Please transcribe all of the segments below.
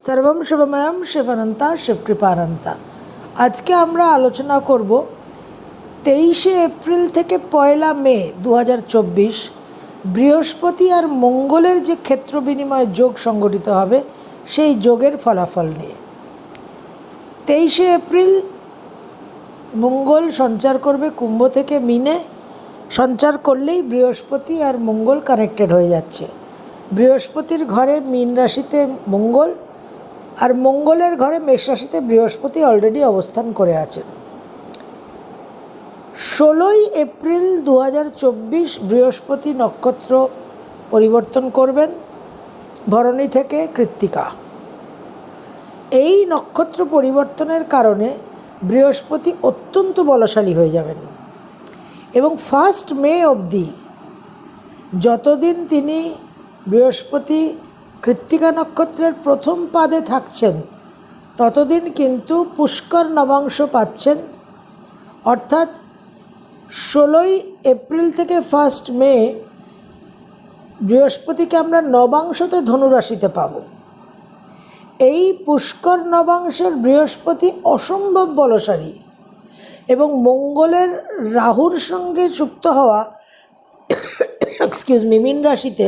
সর্বম শুভময়ম শিবানন্তা শিবকৃপানন্তা। আজকে আমরা আলোচনা করব তেইশে এপ্রিল থেকে পয়লা মে দু হাজার চব্বিশ, বৃহস্পতি আর মঙ্গলের যে ক্ষেত্র বিনিময় যোগ সংগঠিত হবে, সেই যোগের ফলাফল নিয়ে। তেইশে এপ্রিল মঙ্গল সঞ্চার করবে কুম্ভ থেকে মিনে, সঞ্চার করলেই বৃহস্পতি আর মঙ্গল কানেক্টেড হয়ে যাচ্ছে। বৃহস্পতির ঘরে মীন রাশিতে মঙ্গল আর মঙ্গলের ঘরে মেষ রাশিতে বৃহস্পতি অলরেডি অবস্থান করে আছেন। ষোলোই এপ্রিল দু হাজার চব্বিশ বৃহস্পতি নক্ষত্র পরিবর্তন করবেন, ভরণী থেকে কৃত্তিকা। এই নক্ষত্র পরিবর্তনের কারণে বৃহস্পতি অত্যন্ত বলশালী হয়ে যাবেন এবং ফার্স্ট মে অবধি যতদিন তিনি বৃহস্পতি কৃত্তিকা নক্ষত্রের প্রথম পাদে থাকছেন, ততদিন কিন্তু পুষ্কর নবাংশ পাচ্ছেন। অর্থাৎ ষোলোই এপ্রিল থেকে ফার্স্ট মে বৃহস্পতিকে আমরা নবাংশতে ধনুরাশিতে পাব। এই পুষ্কর নবাংশের বৃহস্পতি অসম্ভব বলশালী এবং মঙ্গলের রাহুর সঙ্গে যুক্ত হওয়া এক্সকিউজ মি মিন রাশিতে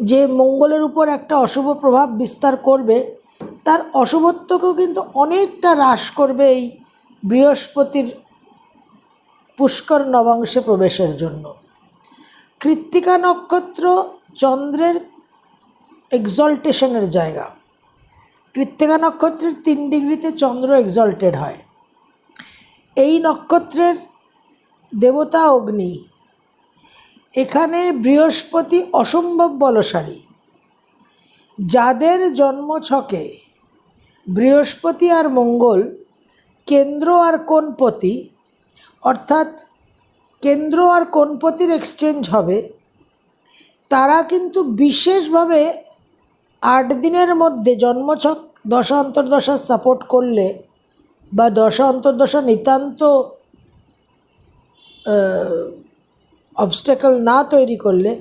যে মঙ্গলের উপর একটা অশুভ প্রভাব বিস্তার করবে, তার অশুভত্বকেও কিন্তু অনেকটা হ্রাস করবে এই বৃহস্পতির পুষ্কর নবাংশে প্রবেশের জন্য। কৃত্তিকা নক্ষত্র চন্দ্রের এক্সল্টেশনের জায়গা। কৃত্তিকা নক্ষত্রের তিন ডিগ্রিতে চন্দ্র এক্সল্টেড হয়। এই নক্ষত্রের দেবতা অগ্নি এখানে বৃহস্পতি অসম্ভব বলশালী। যাদের জন্মছকে বৃহস্পতি আর মঙ্গল কেন্দ্র আর কোনপতি অর্থাৎ কেন্দ্র আর কোণপতির এক্সচেঞ্জ হবে, তারা কিন্তু বিশেষভাবে আট দিনের মধ্যে জন্মছক, দশা অন্তর্দশা সাপোর্ট করলে বা দশা অন্তর্দশা নিতান্ত অবস্টেকল না তৈরি করলে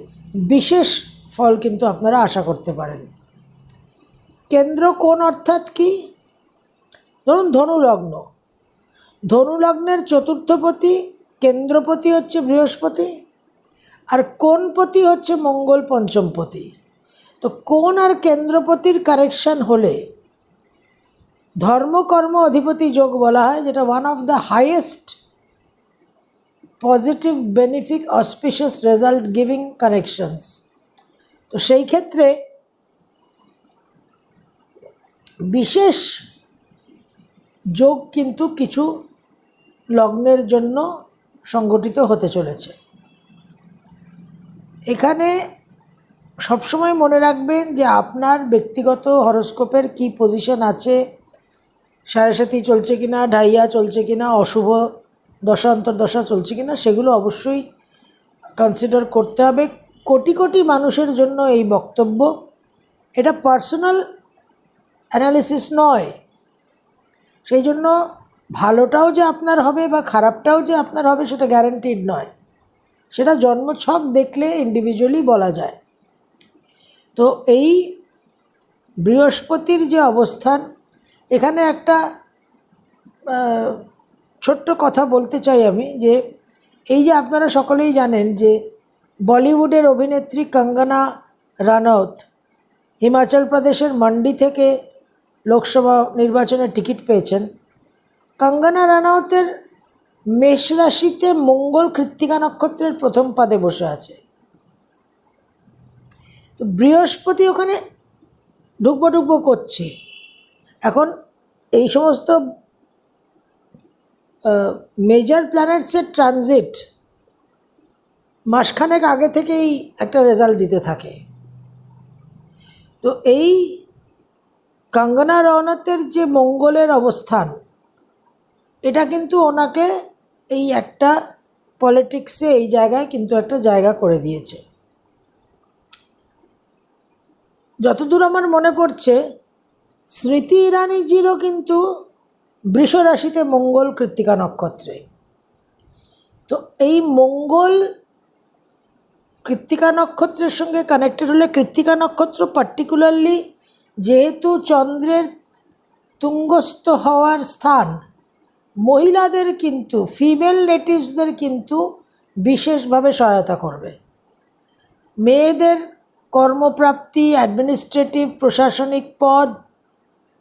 বিশেষ ফল কিন্তু আপনারা আশা করতে পারেন। কেন্দ্র কোন অর্থাৎ কি? ধরুন ধনুলগ্ন। ধনুলগ্নের চতুর্থপতি কেন্দ্রপতি হচ্ছে বৃহস্পতি, আর কোনপতি হচ্ছে মঙ্গল পঞ্চমপতি। তো কোন আর কেন্দ্রপতির কারেকশন হলে ধর্মকর্ম অধিপতি যোগ বলা হয়, যেটা one of the highest positive benefic auspicious result giving connections তো সেই ক্ষেত্রে বিশেষ যোগ কিন্তু কিছু লগ্নের জন্য সংগঠিত হতে চলেছে। এখানে সবসময় মনে রাখবেন যে আপনার ব্যক্তিগত হরস্কোপের কি পজিশন আছে, সাড়ে সাথী চলছে কিনা, ঢাইয়া চলছে কিনা, অশুভ দশা অন্তর্দশা চলছে কি না সেগুলো অবশ্যই কনসিডার করতে হবে। কোটি কোটি মানুষের জন্য এই বক্তব্য, এটা পার্সোনাল অ্যানালিসিস নয়। সেই জন্য ভালোটাও যে আপনার হবে বা খারাপটাও যে আপনার হবে সেটা গ্যারান্টিড নয়। সেটা জন্মছক দেখলে ইন্ডিভিজুয়ালি বলা যায়। তো এই বৃহস্পতির যে অবস্থান, এখানে একটা ছোট্ট কথা বলতে চাই আমি যে, এই যে আপনারা সকলেই জানেন যে, বলিউডের অভিনেত্রী কঙ্গনা রানৌত হিমাচল প্রদেশের মান্ডি থেকে লোকসভা নির্বাচনের টিকিট পেয়েছেন। কঙ্গনা রানাউতের মেষ রাশিতে মঙ্গল কৃত্তিকা নক্ষত্রের প্রথম পাদে বসে আছে। তো বৃহস্পতি ওখানে ঢুকবো ঢুকবো করছে। এখন এই সমস্ত মেজর প্ল্যানেটসের ট্রানজিট মাসখানেক আগে থেকেই একটা রেজাল্ট দিতে থাকে। তো এই কঙ্গনা রওনতের যে মঙ্গলের অবস্থান, এটা কিন্তু ওনাকে এই একটা পলিটিক্সে এই জায়গায় কিন্তু একটা জায়গা করে দিয়েছে। যতদূর আমার মনে পড়ছে, স্মৃতি ইরানিজিরও কিন্তু বৃষ রাশিতে মঙ্গল কৃত্তিকা নক্ষত্রে। তো এই মঙ্গল কৃত্তিকা নক্ষত্রের সঙ্গে কানেক্টেড হলে কৃত্তিকা নক্ষত্র পার্টিকুলারলি যেহেতু চন্দ্রের তুঙ্গস্থ হওয়ার স্থান, মহিলাদের কিন্তু ফিমেল নেটিভসদের কিন্তু বিশেষভাবে সহায়তা করবে। মেয়েদের কর্মপ্রাপ্তি অ্যাডমিনিস্ট্রেটিভ প্রশাসনিক পদ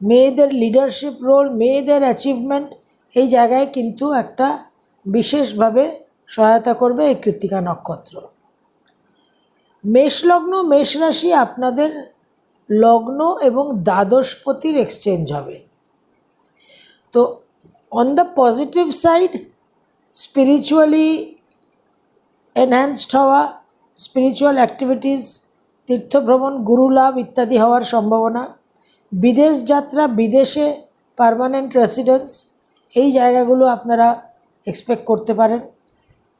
মেয়েদের লিডারশিপ রোল মেয়েদের অ্যাচিভমেন্ট এই জায়গায় কিন্তু একটা বিশেষভাবে সহায়তা করবে এই কৃত্তিকা নক্ষত্র। মেষলগ্ন মেষ রাশি আপনাদের লগ্ন এবং দ্বাদশপতির এক্সচেঞ্জ হবে। তো on the positive side spiritually enhanced হওয়া স্পিরিচুয়াল অ্যাক্টিভিটিস তীর্থভ্রমণ গুরুলাভ ইত্যাদি হওয়ার সম্ভাবনা। বিদেশ যাত্রা, বিদেশে পারমানেন্ট রেসিডেন্স এই জায়গাগুলো আপনারা এক্সপেক্ট করতে পারেন।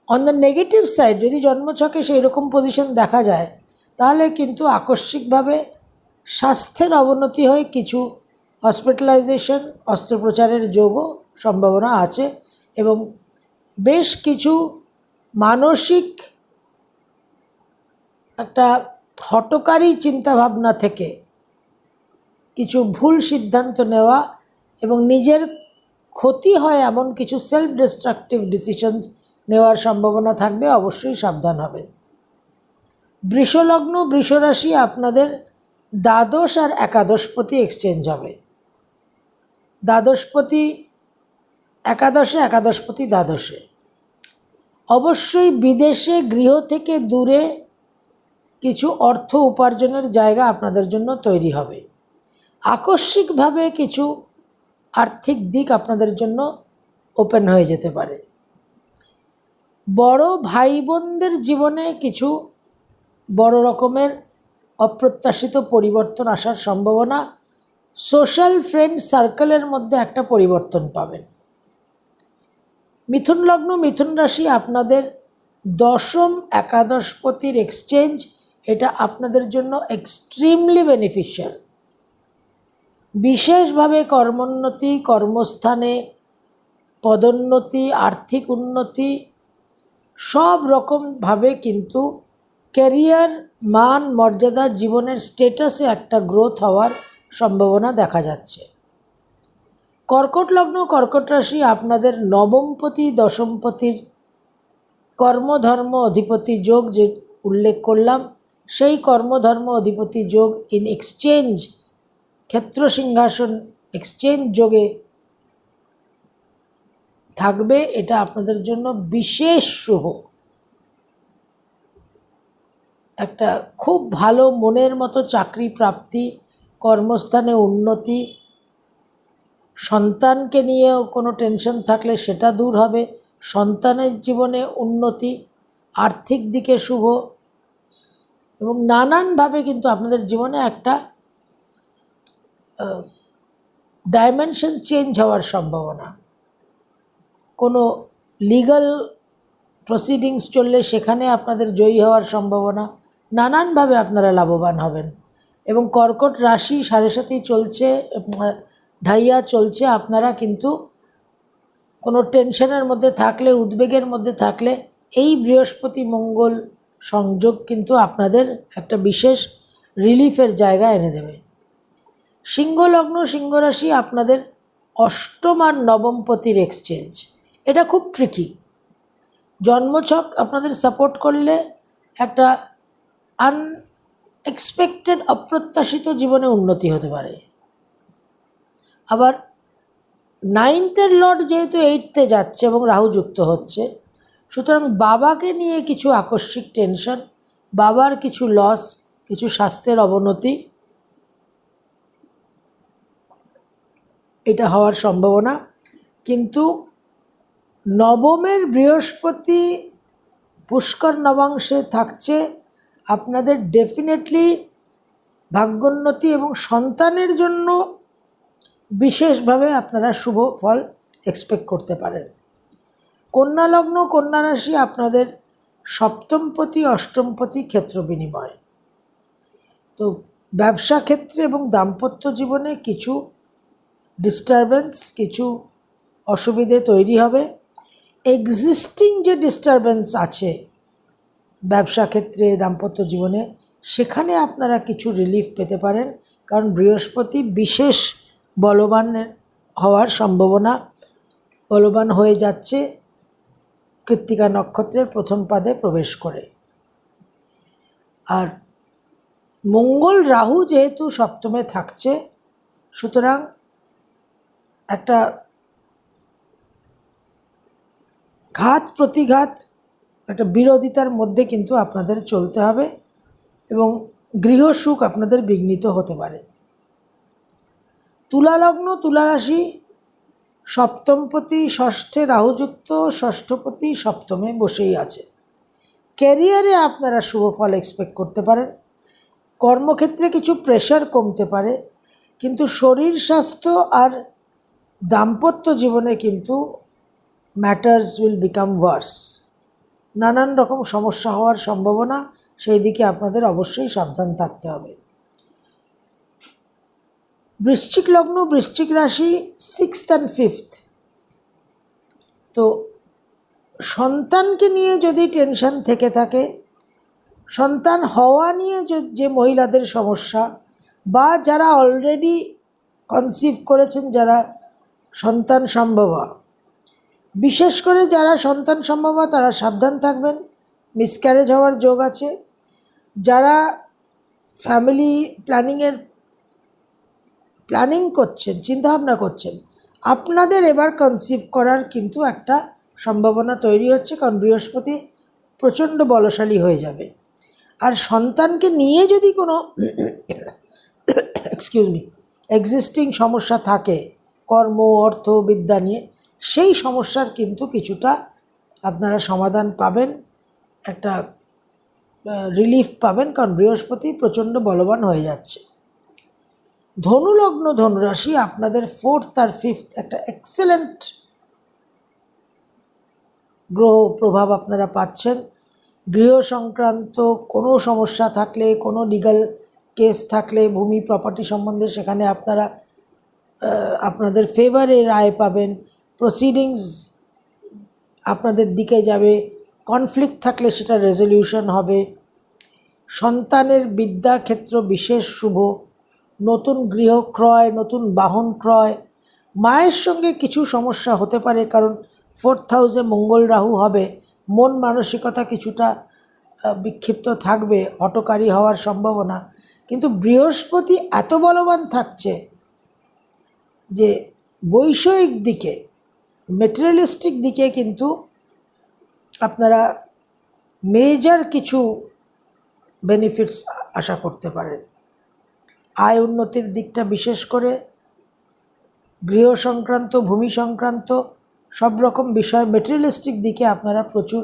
অন দ্য নেগেটিভ সাইড যদি জন্মছকে সেই রকম পজিশন দেখা যায়, তাহলে কিন্তু আকস্মিকভাবে স্বাস্থ্যের অবনতি হয়ে কিছু হসপিটালাইজেশন অস্ত্রোপচারের যোগও সম্ভাবনা আছে এবং বেশ কিছু মানসিক একটা হটকারী চিন্তাভাবনা থেকে কিছু ভুল সিদ্ধান্ত নেওয়া এবং নিজের ক্ষতি হয় এমন কিছু সেলফ ডিস্ট্রাকটিভ ডিসিশনস নেওয়ার সম্ভাবনা থাকবে, অবশ্যই সাবধান হবেন। বৃষলগ্ন বৃষরাশি আপনাদের দ্বাদশ আর একাদশপতি এক্সচেঞ্জ হবে। দ্বাদশপতি একাদশে, একাদশপতি দ্বাদশে। অবশ্যই বিদেশে, গৃহ থেকে দূরে কিছু অর্থ উপার্জনের জায়গা আপনাদের জন্য তৈরি হবে। আকস্মিকভাবে কিছু আর্থিক দিক আপনাদের জন্য ওপেন হয়ে যেতে পারে। বড় ভাই বোনদের জীবনে কিছু বড় রকমের অপ্রত্যাশিত পরিবর্তন আসার সম্ভাবনা সোশ্যাল ফ্রেন্ড সার্কেলের মধ্যে একটা পরিবর্তন পাবেন। মিথুন লগ্ন, মিথুন রাশি আপনাদের দশম একাদশপতির এক্সচেঞ্জ এটা আপনাদের জন্য এক্সট্রিমলি বেনিফিশিয়াল বিশেষভাবে কর্মোন্নতি, কর্মস্থানে পদোন্নতি, আর্থিক উন্নতি, সব রকমভাবে কিন্তু ক্যারিয়ার, মান, মর্যাদা, জীবনের স্টেটাসে একটা গ্রোথ হওয়ার সম্ভাবনা দেখা যাচ্ছে। কর্কট লগ্ন, কর্কট রাশি আপনাদের নবমপতি, দশমপতির কর্মধর্ম অধিপতি যোগ যে উল্লেখ করলাম, সেই কর্মধর্ম অধিপতি যোগ ইন এক্সচেঞ্জ ক্ষেত্র সিংহাসন এক্সচেঞ্জ যোগে থাকবে, এটা আপনাদের জন্য বিশেষ শুভ। একটা খুব ভালো মনের মতো চাকরি প্রাপ্তি, কর্মস্থানে উন্নতি, সন্তানকে নিয়েও কোনো টেনশন থাকলে সেটা দূর হবে। সন্তানের জীবনে উন্নতি, আর্থিক দিকে শুভ এবং নানানভাবে কিন্তু আপনাদের জীবনে একটা ডাইমেনশন চেঞ্জ হওয়ার সম্ভাবনা। কোনো লিগাল প্রসিডিংস চললে সেখানে আপনাদের জয়ী হওয়ার সম্ভাবনা। নানানভাবে আপনারা লাভবান হবেন। এবং কর্কট রাশি সাড়ে সাথেই চলছে ঢাইয়া চলছে। আপনারা কিন্তু কোনো টেনশনের মধ্যে থাকলে, উদ্বেগের মধ্যে থাকলে এই বৃহস্পতি মঙ্গল সংযোগ কিন্তু আপনাদের একটা বিশেষ রিলিফের জায়গা এনে দেবে। সিংহলগ্ন সিংহরাশি আপনাদের অষ্টম আর নবমপতির এক্সচেঞ্জ এটা খুব ট্রিকি জন্মছক আপনাদের সাপোর্ট করলে একটা আনএক্সপেক্টেড অপ্রত্যাশিত জীবনে উন্নতি হতে পারে। আবার নাইনথের লর্ড যেহেতু এইটতে যাচ্ছে এবং রাহু যুক্ত হচ্ছে, সুতরাং বাবাকে নিয়ে কিছু আকস্মিক টেনশন বাবার কিছু লস কিছু স্বাস্থ্যের অবনতি এটা হওয়ার সম্ভাবনা। কিন্তু নবমের বৃহস্পতি পুষ্কর নবাংশে থাকছে আপনাদের ডেফিনেটলি ভাগ্যোন্নতি এবং সন্তানের জন্য বিশেষভাবে আপনারা শুভ ফল এক্সপেক্ট করতে পারেন। কন্যা লগ্ন, কন্যা রাশি আপনাদের সপ্তমপতি, অষ্টমপতি ক্ষেত্র বিনিময়। তো ব্যবসা ক্ষেত্রে এবং দাম্পত্য জীবনে কিছু ডিস্টারবেন্স কিছু অসুবিধে তৈরি হবে। এক্সিস্টিং যে ডিস্টারবেন্স আছে ব্যবসা ক্ষেত্রে, দাম্পত্য জীবনে, সেখানে আপনারা কিছু রিলিফ পেতে পারেন। কারণ বৃহস্পতি বিশেষ বলবান হওয়ার সম্ভাবনা বলবান হয়ে যাচ্ছে কৃত্তিকা নক্ষত্রের প্রথম পাদে প্রবেশ করে। আর মঙ্গল রাহু যেহেতু সপ্তমে থাকছে, সুতরাং একটা ঘাত প্রতিঘাত, একটা বিরোধিতার মধ্যে কিন্তু আপনাদের চলতে হবে এবং গৃহসুখ আপনাদের বিঘ্নিত হতে পারে। তুলা লগ্ন তুলা রাশি সপ্তমপতি, ষষ্ঠে রাহুযুক্ত, ষষ্ঠপতি সপ্তমে বসেই আছে। ক্যারিয়ারে আপনারা শুভ ফল এক্সপেক্ট করতে পারেন। কর্মক্ষেত্রে কিছু প্রেশার কমতে পারে, কিন্তু শরীর স্বাস্থ্য আর দাম্পত্য জীবনে কিন্তু ম্যাটার্স উইল বিকাম ওয়ার্স নানান রকম সমস্যা হওয়ার সম্ভাবনা সেই দিকে আপনাদের অবশ্যই সাবধান থাকতে হবে। বৃশ্চিক লগ্ন, বৃশ্চিক রাশি সিক্সথ অ্যান্ড ফিফথ তো সন্তানকে নিয়ে যদি টেনশন থেকে থাকে, সন্তান হওয়া নিয়ে যে মহিলাদের সমস্যা বা যারা অলরেডি কনসিভ করেছেন, যারা সন্তান সম্ভবা। বিশেষ করে যারা সন্তান সম্ভবা, তারা সাবধান থাকবেন। মিসক্যারেজ হওয়ার যোগ আছে। যারা ফ্যামিলি প্ল্যানিংয়ের প্ল্যানিং করছেন, চিন্তাভাবনা করছেন, আপনাদের এবার কনসিভ করার কিন্তু একটা সম্ভাবনা তৈরি হচ্ছে, কারণ বৃহস্পতি প্রচণ্ড বলশালী হয়ে যাবে। আর সন্তানকে নিয়ে যদি কোনো এক্সকিউজ মি এক্সিস্টিং সমস্যা থাকে কর্ম, অর্থ, বিদ্যা নিয়ে, সেই সমস্যার কিন্তু কিছুটা আপনারা সমাধান পাবেন, একটা রিলিফ পাবেন, কারণ বৃহস্পতি প্রচণ্ড বলবান হয়ে যাচ্ছে। ধনুলগ্ন ধনুরাশি আপনাদের ফোর্থ আর ফিফথ একটা এক্সেলেন্ট গ্রহ প্রভাব আপনারা পাচ্ছেন। গৃহ সংক্রান্ত কোনো সমস্যা থাকলে, কোনো লিগাল কেস থাকলে, ভূমি প্রপার্টি সম্বন্ধে সেখানে আপনারা আপনাদের ফেভারে রায় পাবেন। প্রসিডিংস আপনাদের দিকে যাবে। কনফ্লিক্ট থাকলে সেটা রেজলিউশন হবে। সন্তানের বিদ্যাক্ষেত্র বিশেষ শুভ। নতুন গৃহ ক্রয়, নতুন বাহন ক্রয়। মায়ের সঙ্গে কিছু সমস্যা হতে পারে, কারণ ফোর্থ হাউসে মঙ্গল রাহু হবে। মন মানসিকতা কিছুটা বিক্ষিপ্ত থাকবে, হটকারী হওয়ার সম্ভাবনা। কিন্তু বৃহস্পতি এত বলবান থাকছে যে বৈষয়িক দিকে মেটেরিয়ালিস্টিক দিকে কিন্তু আপনারা মেজার কিছু বেনিফিটস আশা করতে পারেন। আয় উন্নতির দিকটা বিশেষ করে, গৃহ সংক্রান্ত, ভূমি সংক্রান্ত, সব রকম বিষয় মেটেরিয়ালিস্টিক দিকে আপনারা প্রচুর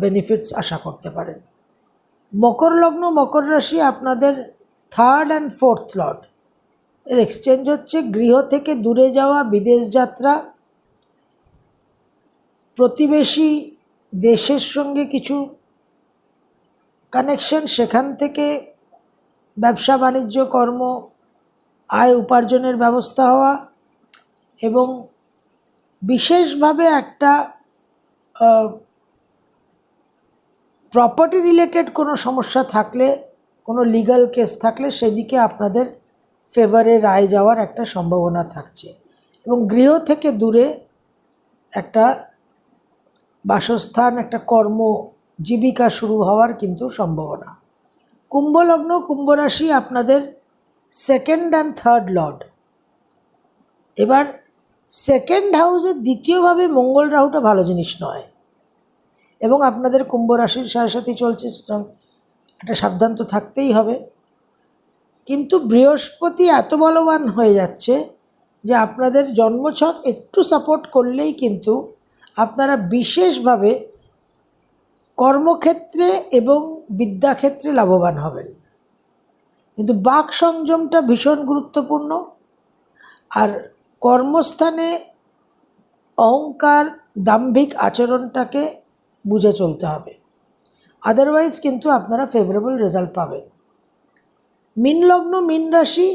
বেনিফিটস আশা করতে পারেন। মকর লগ্ন, মকর রাশি আপনাদের থার্ড অ্যান্ড ফোর্থ লর্ড এর এক্সচেঞ্জ হচ্ছে গৃহ থেকে দূরে যাওয়া বিদেশ যাত্রা। প্রতিবেশী দেশের সঙ্গে কিছু কানেকশন সেখান থেকে ব্যবসা, বাণিজ্য, কর্ম, আয় উপার্জনের ব্যবস্থা হওয়া এবং বিশেষভাবে একটা প্রপার্টি রিলেটেড কোনো সমস্যা থাকলে, কোনো লিগ্যাল কেস থাকলে সেদিকে আপনাদের ফেভারে রায় যাওয়ার একটা সম্ভাবনা থাকছে। এবং গৃহ থেকে দূরে একটা বাসস্থান, একটা কর্ম, জীবিকা শুরু হওয়ার কিন্তু সম্ভাবনা। কুম্ভ লগ্ন কুম্ভ রাশি আপনাদের সেকেন্ড অ্যান্ড থার্ড লর্ড এবার সেকেন্ড হাউসের দ্বিতীয়ভাবে মঙ্গল রাহুটা ভালো জিনিস নয়। এবং আপনাদের কুম্ভ রাশির সাড়ে সাথে চলছে, সুতরাং একটা সাবধান তো থাকতেই হবে। কিন্তু বৃহস্পতি এত বলবান হয়ে যাচ্ছে যে আপনাদের জন্মছক একটু সাপোর্ট করলেই কিন্তু আপনারা বিশেষভাবে কর্মক্ষেত্রে এবং বিদ্যাক্ষেত্রে লাভবান হবেন। কিন্তু বাক সংযমটা ভীষণ গুরুত্বপূর্ণ আর কর্মস্থানে অহংকার দাম্ভিক আচরণটাকে বুঝে চলতে হবে। আদারওয়াইজ কিন্তু আপনারা ফেভারেবল রেজাল্ট পাবেন। মিন লগ্ন মিন রাশি,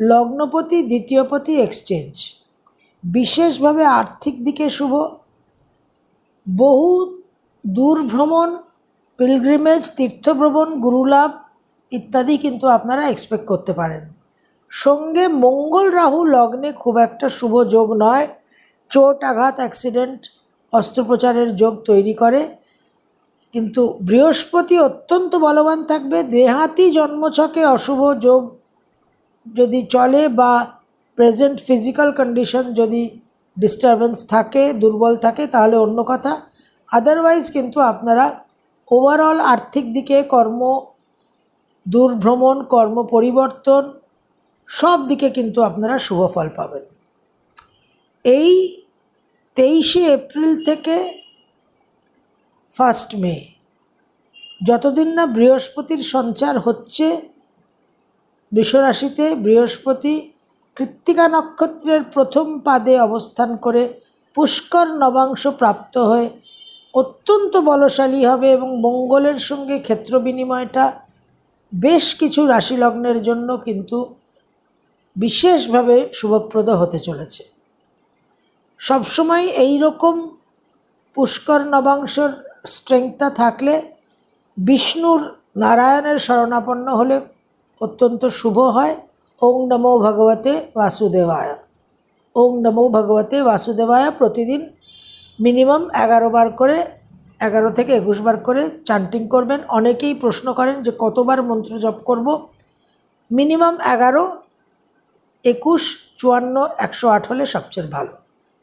লগ্নপতি দ্বিতীয়পতি এক্সচেঞ্জ বিশেষভাবে আর্থিক দিকে শুভ। বহু দূর ভ্রমণ পিলগ্রিমেজ তীর্থভ্রমণ, গুরুলাভ ইত্যাদি কিন্তু আপনারা এক্সপেক্ট করতে পারেন। সঙ্গে মঙ্গল রাহু লগ্নে খুব একটা শুভ যোগ নয়। চোট আঘাত অ্যাক্সিডেন্ট অস্ত্রোপচারের যোগ তৈরি করে। কিন্তু বৃহস্পতি অত্যন্ত বলবান থাকবে। দেহাতি জন্মছকে অশুভ যোগ যদি চলে বা প্রেজেন্ট ফিজিক্যাল কন্ডিশন যদি ডিস্টারবেন্স থাকে, দুর্বল থাকে, তাহলে অন্য কথা। আদারওয়াইজ কিন্তু আপনারা ওভারঅল আর্থিক দিকে কর্ম দূরভ্রমণ, কর্ম পরিবর্তন সব দিকে কিন্তু আপনারা শুভ ফল পাবেন। এই তেইশে এপ্রিল থেকে ফার্স্ট মে। যতদিন না বৃহস্পতির সঞ্চার হচ্ছে, বৃষরাশিতে বৃহস্পতি কৃত্তিকা নক্ষত্রের প্রথম পাদে অবস্থান করে পুষ্কর নবাংশ প্রাপ্ত হয়ে অত্যন্ত বলশালী হবে এবং মঙ্গলের সঙ্গে ক্ষেত্র বিনিময়টা বেশ কিছু রাশি লগ্নের জন্য কিন্তু বিশেষভাবে শুভপ্রদ হতে চলেছে। সবসময় এই রকম পুষ্কর নবাংশর স্ট্রেংথটা থাকলে বিষ্ণুর নারায়ণের শরণাপন্ন হলে অত্যন্ত শুভ হয়। ওং নমো ভগবতে বাসুদেবায়। ওং নমো ভগবতে বাসুদেবায় প্রতিদিন মিনিমাম এগারো বার করে, এগারো থেকে একুশ বার করে চান্টিং করবেন। অনেকেই প্রশ্ন করেন যে কতবার মন্ত্র জপ করব? মিনিমাম এগারো, একুশ, চুয়ান্ন, একশো আট হলে সবচেয়ে ভালো।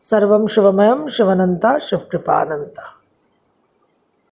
সর্বম শিবময়ম শিবানন্তা শিবকৃপানন্তা